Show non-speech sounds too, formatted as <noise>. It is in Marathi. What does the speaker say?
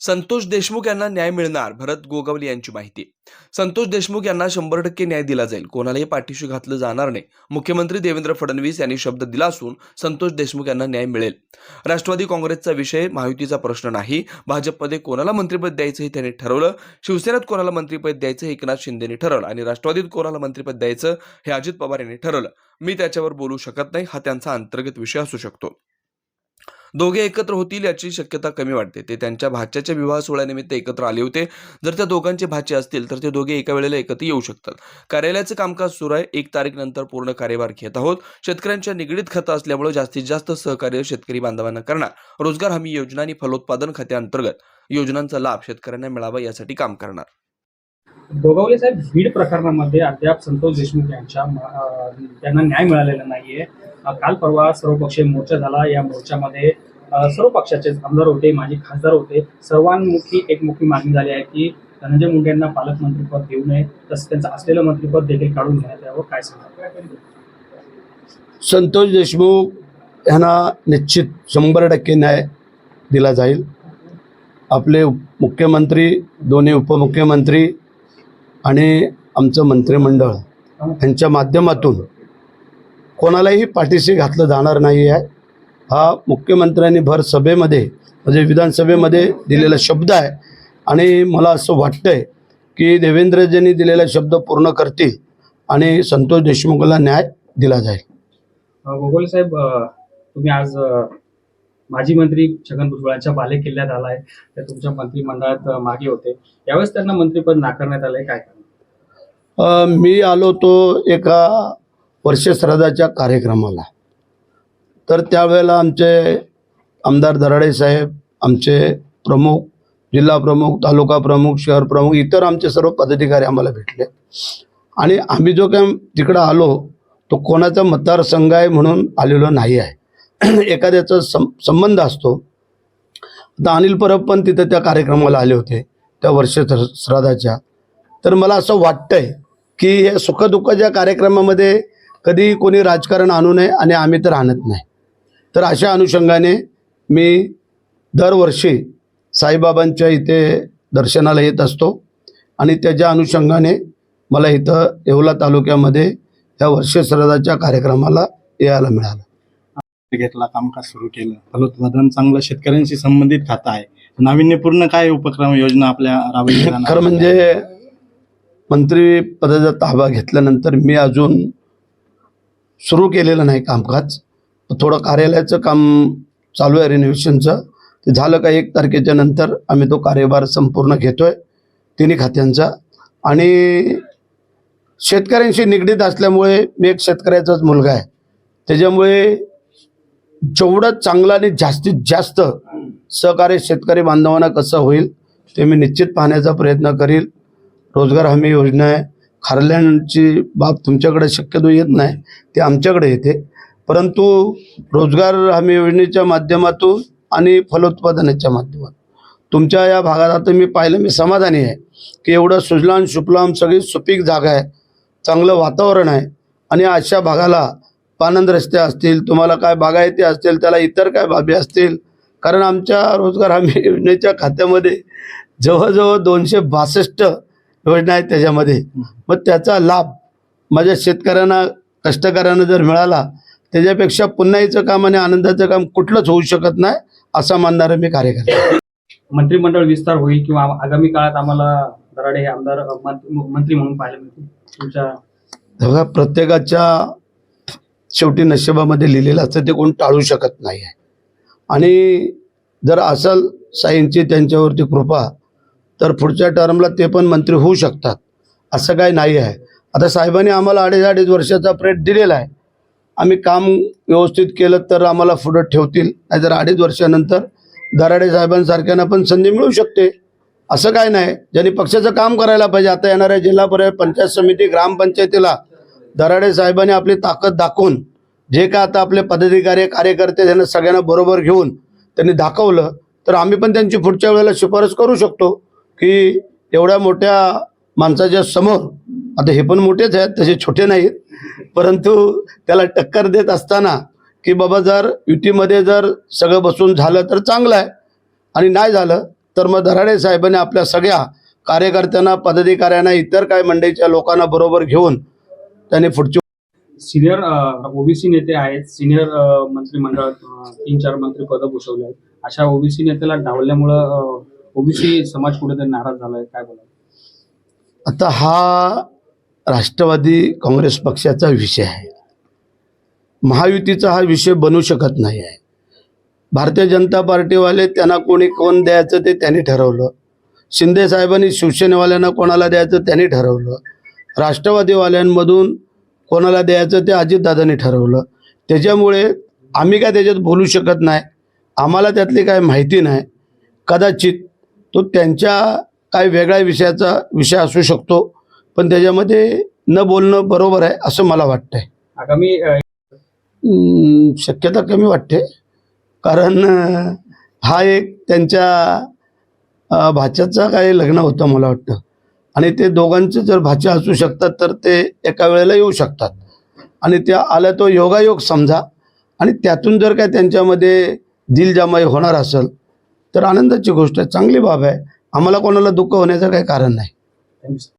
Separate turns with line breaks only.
संतोष देशमुख यांना न्याय मिळणार भरत गोगावले यांची माहिती. संतोष देशमुख यांना शंभर टक्के न्याय दिला जाईल कोणालाही पाठीशी घातलं जाणार नाही. मुख्यमंत्री देवेंद्र फडणवीस यांनी शब्द दिला असून संतोष देशमुख यांना न्याय मिळेल. राष्ट्रवादी काँग्रेसचा विषय महायुतीचा प्रश्न नाही. भाजपमध्ये कोणाला मंत्रिपद द्यायचं हे त्यांनी ठरवलं. शिवसेनेत कोणाला मंत्रिपद द्यायचं हे एकनाथ शिंदेनी ठरवलं आणि राष्ट्रवादीत कोणाला मंत्रिपद द्यायचं हे अजित पवार यांनी ठरवलं. मी त्याच्यावर बोलू शकत नाही हा त्यांचा अंतर्गत विषय असू शकतो. दोघे एकत्र होतील याची शक्यता कमी वाटते. ते त्यांच्या भाच्याच्या विवाह सोहळ्यानिमित्त एकत्र आले होते. जर त्या दोघांचे भाचे असतील तर ते दोघे एका वेळेला एकत्र येऊ शकतात. कार्यालयाचं कामकाज सुरू आहे. एक तारीख नंतर पूर्ण कार्यभार घेत आहोत. शेतकऱ्यांच्या निगडीत खतं असल्यामुळे जास्तीत जास्त सहकार्य शेतकरी बांधवांना करणार. रोजगार हमी योजना आणि फलोत्पादन खात्याअंतर्गत योजनांचा लाभ शेतकऱ्यांना मिळावा यासाठी काम करणार.
गोगावले साहेब बीड प्रकरणामध्ये अद्याप संतोष देशमुख यांच्या त्यांना न्याय मिळालेला नाहीये. काल परवा सर्वपक्षीय मोर्चा झाला. या मोर्चामध्ये सर्व पक्षाचे आमदार होते माजी खासदार होते. सर्वांमुखी एकमुखी मागणी झाली आहे की धनंजय मुंडे यांना पालकमंत्रीपद देऊ नये. तसं त्यांचं असलेलं मंत्रीपद देखील काढून घेण्यात यावं काय सांगा
संतोष देशमुख यांना निश्चित शंभर टक्के न्याय दिला जाईल. आपले उप- मुख्यमंत्री दोन्ही उपमुख्यमंत्री आणि आमचं मंत्रिमंडळ यांच्या माध्यमातून कोणालाही पाठीशी घातलं जाणार नाही आहे. हा मुख्यमंत्र्यांनी भर सभेमध्ये म्हणजे विधानसभेमध्ये दिलेला शब्द आहे. आणि मला असं वाटतंय की देवेंद्रजींनी दिलेला शब्द पूर्ण करतील आणि संतोष देशमुखला न्याय दिला जाईल.
साहेब तुम्ही आज माजी मंत्री छगन भुजबळांच्या बाले किल्ल्यात आलाय ते तुमच्या मंत्रिमंडळात मागे होते. यावेळेस त्यांना मंत्रिपद नाकारण्यात आलंय काय
मी आलो तो एका वर्षश्राद्धाच्या कार्यक्रमाला. तर त्यावेळेला आमचे आमदार दराडे साहेब आमचे प्रमुख जिल्हा प्रमुख तालुका प्रमुख शहर प्रमुख इतर आमचे सर्व पदाधिकारी आम्हाला भेटले. आणि आम्ही जो काय तिकडं आलो तो कोणाचा मतदारसंघ आहे म्हणून आलेलो नाही आहे. <clears throat> एखाद्याचा सं संबंध असतो. आता अनिल परब पण तिथं त्या कार्यक्रमाला आले होते त्या वर्ष श्राद्धाच्या. तर मला असं वाटतंय की या सुखदुःखाच्या कार्यक्रमामध्ये कधी कोणी राजकारण आणू नये आणि आम्ही तर आणत नाही. तर अशा अनुषंगाने मी दरवर्षी साईबाबांच्या इथे दर्शनाला येत असतो आणि त्याच्या अनुषंगाने मला इथं येवला तालुक्यामध्ये या वर्षश्रद्धाच्या कार्यक्रमाला यायला मिळालं.
घेतला कामकाज सुरू केलं. फलोत्पादन चांगलं शेतकऱ्यांशी संबंधित खातं आहे. नाविन्यपूर्ण काय उपक्रम योजना आपल्या राबवल्या <clears throat> जाणार?
खरं म्हणजे मंत्रिपदाचा ताबा घेतल्यानंतर मी अजून सुरू केलेलं नाही कामकाज. थोडं कार्यालयाचं काम चालू आहे रिनोव्हेशनचं ते झालं का एक तारखेच्या नंतर आम्ही तो कार्यभार संपूर्ण घेतोय तिन्ही खात्यांचा. आणि शेतकऱ्यांशी निगडीत असल्यामुळे मी एक शेतकऱ्याचाच मुलगा आहे. त्याच्यामुळे जेवढं चांगलं आणि जास्तीत जास्त सहकार्य शेतकरी बांधवांना कसं होईल ते मी निश्चित पाहण्याचा प्रयत्न करील. रोजगार हमी योजना आहे. खारल्यांची बाब तुमच्याकडे शक्यतो येत नाही ते आमच्याकडे येते. परंतु रोजगार हमी योजनेच्या माध्यमातून आणि फलोत्पादनाच्या माध्यमातून तुमच्या या भागात आता मी पाहिलं मी समाधानी आहे की एवढं सुजलाम सुफलाम सगळी सुपीक जागा आहे. चांगलं वातावरण आहे. आणि अशा भागाला पानंद रस्ते असतील तुम्हाला काय बागायती असतील त्याला इतर काय बाबी असतील? कारण आमच्या रोजगार हमी योजनेच्या खात्यामध्ये जवळजवळ दोनशे बासष्ट योजना आहेत त्याच्यामध्ये. मग त्याचा लाभ माझ्या शेतकऱ्यांना कष्टकऱ्यांना जर मिळाला त्याच्यापेक्षा पुन्हाचं काम आणि आनंदाचं काम कुठलंच होऊ शकत नाही असा मानणारं मी कार्यकर्ता.
मंत्रिमंडळ विस्तार होईल किंवा आगामी काळात आम्हाला दराडे हे आमदार मंत्री मंत्री म्हणून पाहायला मिळतील? तुमच्या
बघा प्रत्येकाच्या शेवटी नशिबामध्ये लिहिलेलं असतं ते कोण टाळू शकत नाही आहे. आणि जर असल साईंची त्यांच्यावरती कृपा तर पुढच्या टर्मला ते पण मंत्री होऊ शकतात असं काही नाही आहे. आता साहेबांनी आम्हाला अडीच अडीच वर्षाचा प्रेट दिलेला आहे. आम्ही काम व्यवस्थित केलं तर आम्हाला पुढं ठेवतील नाहीतर अडीच वर्षानंतर दराडे साहेबांसारख्यांना पण संधी मिळू शकते. असं काय नाही. ज्यांनी पक्षाचं काम करायला पाहिजे आता येणाऱ्या जिल्हा परिषद पंचायत समिती ग्रामपंचायतीला दराडे साहेबांनी आपली ताकद दाखवून जे काय आता आपले पदाधिकारी कार्यकर्ते त्यांना सगळ्यांना बरोबर घेऊन त्यांनी दाखवलं तर आम्ही पण त्यांची पुढच्या वेळेला शिफारस करू शकतो की एवढ्या मोठ्या माणसाच्या समोर आता हे पण मोठेच आहेत तसे छोटे नाहीत परंतु त्याला टक्कर देत असताना की बाबा जर युतीमध्ये जर सगळं बसून झालं तर चांगलं आहे. आणि नाही झालं तर मग दराडे साहेबांनी आपल्या सगळ्या कार्यकर्त्यांना पदाधिकाऱ्यांना इतर काय मंडळीच्या लोकांना बरोबर घेऊन त्यांनी पुढची
सिनियर ओबीसी नेते आहेत. सिनियर मंत्रिमंडळात तीन चार मंत्री पद भूषवले आहेत. अशा ओबीसी नेत्याला डावल्यामुळं ओबीसी समाज कुठेतरी नाराज झालाय. काय बोला
आता हा राष्ट्रवादी काँग्रेस पक्षाचा विषय आहे. महायुतीचा हा विषय बनू शकत नाही आहे. भारतीय जनता पार्टीवाले त्यांना कोणी कोण द्यायचं ते त्यांनी ठरवलं. शिंदे साहेबांनी शिवसेनेवाल्यांना कोणाला द्यायचं त्यांनी ठरवलं. राष्ट्रवादीवाल्यांमधून कोणाला द्यायचं ते अजितदादांनी ठरवलं. त्याच्यामुळे आम्ही काय त्याच्यात बोलू शकत नाही. आम्हाला त्यातली काय माहिती नाही. कदाचित तो त्यांच्या काय वेगळ्या विषयाचा विषय असू शकतो पण त्याच्यामध्ये न बोलणं बरोबर आहे असं मला वाटतंय.
आगामी
शक्यता कमी वाटते. कारण हा एक त्यांच्या भाच्याचा काही लग्न होतं मला वाटतं. आणि ते दोघांचे जर भाच्या असू शकतात तर ते एका वेळेला येऊ शकतात. आणि त्या आल्या तो योगायोग समजा. आणि त्यातून जर काय त्यांच्यामध्ये दिलजामाई होणार असेल तर आनंदाची गोष्ट आहे चांगली बाब आहे. आम्हाला कोणाला दुःख होण्याचं काही कारण नाही.
थँक्यू